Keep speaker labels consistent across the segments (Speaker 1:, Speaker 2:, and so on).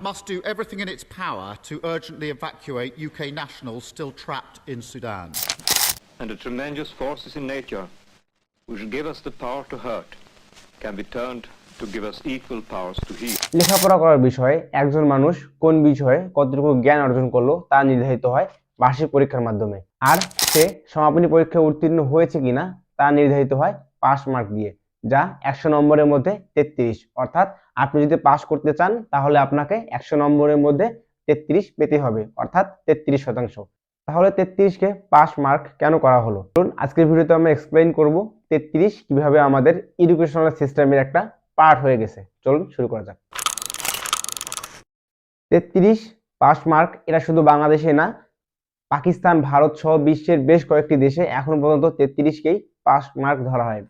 Speaker 1: must do everything in its power to urgently evacuate UK nationals still trapped in Sudan.
Speaker 2: and the tremendous forces in nature which give us the power to hurt can be turned to give us equal powers to heal.
Speaker 3: লেখাপড়া করার বিষয়ে একজন মানুষ কোন বিষয়ে কতটুকু জ্ঞান অর্জন করল তা নির্ধারিত হয় বার্ষিক পরীক্ষার মাধ্যমে আর সে সমাপনী পরীক্ষায় উত্তীর্ণ হয়েছে কিনা তা নির্ধারিত হয় পাস মার্ক দিয়ে যা একশো নম্বরের মধ্যে তেত্রিশ। অর্থাৎ আপনি যদি পাস করতে চান, তাহলে আপনাকে একশো নম্বরের মধ্যে তেত্রিশ পেতে হবে। অর্থাৎ তেত্রিশ শতাংশ। তাহলে তেত্রিশকে পাস মার্ক কেন করা হলো? চলুন আজকের ভিডিওতে আমরা এক্সপ্লেইন করব তেত্রিশ কীভাবে আমাদের এডুকেশনাল সিস্টেমের একটা পার্ট হয়ে গেছে। চলুন শুরু করা যাক। তেত্রিশ পাস মার্ক এটা শুধু বাংলাদেশে না, পাকিস্তান, ভারত সহ বিশ্বের বেশ কয়েকটি দেশে এখন পর্যন্ত তেত্রিশকেই পাস মার্ক ধরা হয়।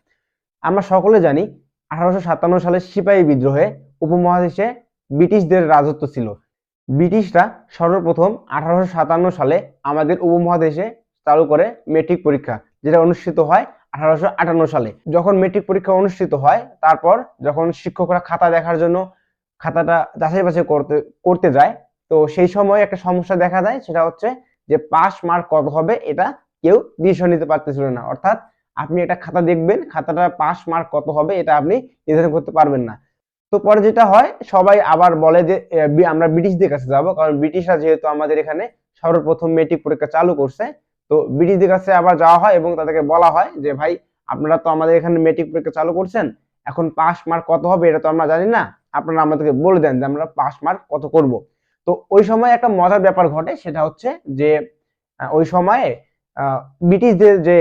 Speaker 3: আমরা সকলে জানি আঠারোশো সাতান্ন সালে সিপাহী বিদ্রোহে উপমহাদেশে ব্রিটিশদের রাজত্ব ছিল। ব্রিটিশরা সর্বপ্রথম আঠারোশো সাতান্ন সালে আমাদের উপমহাদেশে চালু করে মেট্রিক পরীক্ষা, যেটা অনুষ্ঠিত হয় আঠারোশো আটান্ন সালে। যখন মেট্রিক পরীক্ষা অনুষ্ঠিত হয়, তারপর যখন শিক্ষকরা খাতা দেখার জন্য খাতাটা যাচাই বাছাই করতে করতে যায়, তো সেই সময় একটা সমস্যা দেখা যায় সেটা হচ্ছে যে পাস মার্ক কত হবে, এটা কেউ ডিসিশন নিতে পারতেছিল না। অর্থাৎ আপনি একটা খাতা দেখবেন খাতাটা পাস মার্ক কত হবে এটা আপনি নির্ধারণ করতে পারবেন না। তো পরে যেটা হয়, সবাই আবার বলে যে আমরা ব্রিটিশদের কাছে যাব, কারণ ব্রিটিশরা যেহেতু আমাদের এখানে সর্বপ্রথম মেট্রিক পরীক্ষা চালু করছে, তো ব্রিটিশদের কাছে আবার যাওয়া হয় এবং তাদেরকে বলা হয় যে, ভাই, আপনারা তো আমাদের এখানে মেট্রিক পরীক্ষা চালু করছেন, এখন পাস মার্ক কত হবে এটা তো আমরা জানি না, আপনারা আমাদেরকে বলে দেন যে, আমরা পাস মার্ক কত করব। তো ওই সময় একটা মজার ব্যাপার ঘটে, সেটা হচ্ছে যে ওই সময়ে ব্রিটিশদের যে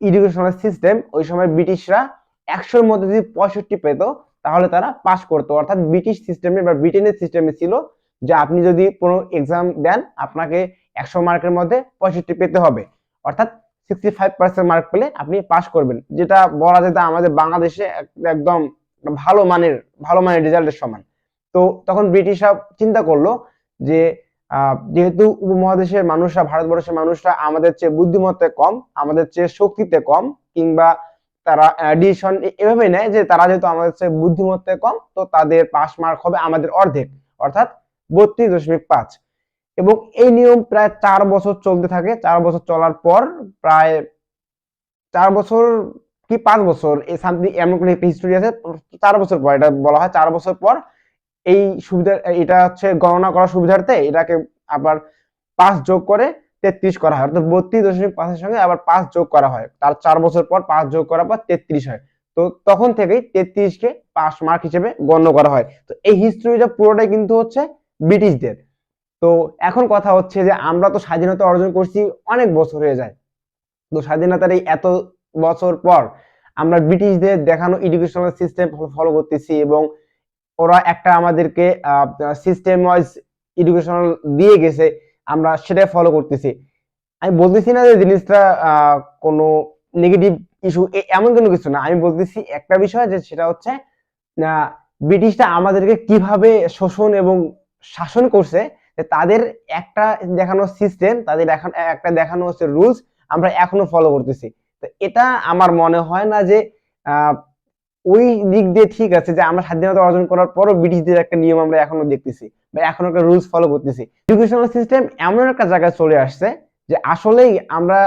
Speaker 3: এডুকেশনাল সিস্টেম ওই সময় ব্রিটিশরা একশোর মধ্যে যদি পঁয়ষট্টি পেত, তাহলে তারা পাস করতো। অর্থাৎ ব্রিটিশ সিস্টেমে বা ব্রিটেনের সিস্টেমে ছিল যে আপনি যদি কোনো এক্সাম দেন, আপনাকে একশো মার্কের মধ্যে পঁয়ষট্টি পেতে হবে। অর্থাৎ সিক্সটি ফাইভ পার্সেন্ট মার্ক পেলে আপনি পাস করবেন। যেটা বলা যেত আমাদের বাংলাদেশে একদম ভালো মানের ভালো মানের রেজাল্টের সমান। তো তখন ব্রিটিশরা চিন্তা করল যে যেহেতু উপমহাদেশের মানুষরা, ভারতবর্ষের মানুষরা আমাদের চেয়ে বুদ্ধিমত্তায় কম, আমাদের চেয়ে শক্তিতে কম, কিংবা তারা ডিসিশন এভাবে নেয় যে তারা যেহেতু আমাদের চেয়ে বুদ্ধিমত্তায় কম, তো তাদের পাস মার্ক হবে আমাদের অর্ধেক, অর্থাৎ বত্রিশ দশমিক পাঁচ। এবং এই নিয়ম প্রায় চার বছর চলতে থাকে। চার বছর চলার পর প্রায় চার বছর কি পাঁচ বছর, এই সামথিং এমন কোনো হিস্টোরি আছে? চার বছর পর, এটা বলা হয় চার বছর পর এই সুবিধা, এটা হচ্ছে গণনা করার সুবিধার্থে এটাকে আবার পাঁচ যোগ করে তেত্রিশ করা হয়। অর্থাৎ বত্রিশ দশমিক পাঁচের সঙ্গে আবার পাঁচ যোগ করা হয়। তার চার বছর পর পাঁচ যোগ করার পর তেত্রিশ হয়। তো তখন থেকেই তেত্রিশকে পাস মার্ক হিসেবে গণ্য করা হয়। তো এই হিস্ট্রিটা পুরোটাই কিন্তু হচ্ছে ব্রিটিশদের। তো এখন কথা হচ্ছে যে আমরা তো স্বাধীনতা অর্জন করছি অনেক বছর হয়ে যায়। তো স্বাধীনতার এই এত বছর পর আমরা ব্রিটিশদের দেখানো এডুকেশনাল সিস্টেম ফলো করতেছি এবং ওরা একটা আমাদেরকে সিস্টেম ওয়াইজ এডুকেশনাল দিয়ে গেছে আমরা সেটাই ফলো করতেছি। আমি বলতেছি না যে জিনিসটা কোনো নেগেটিভ ইস্যু এমন কোনো কিছু না। আমি বলতেছি একটা বিষয় যে সেটা হচ্ছে আহ, ব্রিটিশরা আমাদেরকে কীভাবে শোষণ এবং শাসন করছে তাদের একটা দেখানো সিস্টেম তাদের এখন একটা দেখানো হচ্ছে রুলস আমরা এখনও ফলো করতেছি। তো এটা আমার মনে হয় না যে ওই দিক দিয়ে ঠিক আছে যে আমরা স্বাধীনতা অর্জন করার পরও ব্রিটিশদের একটা নিয়ম আমরা এখনও দেখতেছি বা এখনও একটা রুলস ফলো করতেছি। এডুকেশনাল সিস্টেম এমন একটা জায়গায় চলে আসছে যে আসলেই আমরা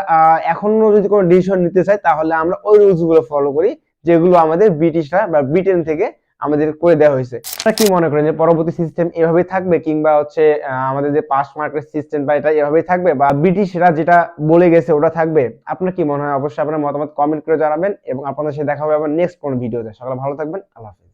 Speaker 3: এখনও যদি কোনো ডিসিশন নিতে চাই তাহলে আমরা ওই রুলসগুলো ফলো করি যেগুলো আমাদের ব্রিটিশরা বা ব্রিটেন থেকে আমাদের করে দেওয়া হয়েছে। আপনারা কি মনে করেন যে পরবর্তী সিস্টেম এভাবেই থাকবে কিংবা হচ্ছে আমাদের যে পাস মার্কের সিস্টেম বা এটা এভাবেই থাকবে বা ব্রিটিশরা যেটা বলে গেছে ওটা থাকবে? আপনার কি মনে হয়? অবশ্যই আপনার মতামত কমেন্ট করে জানাবেন এবং আপনাদের সাথে দেখা হবে আবার নেক্সট কোন ভিডিওতে সকালে ভালো থাকবেন। আল্লাহ হাফিজ।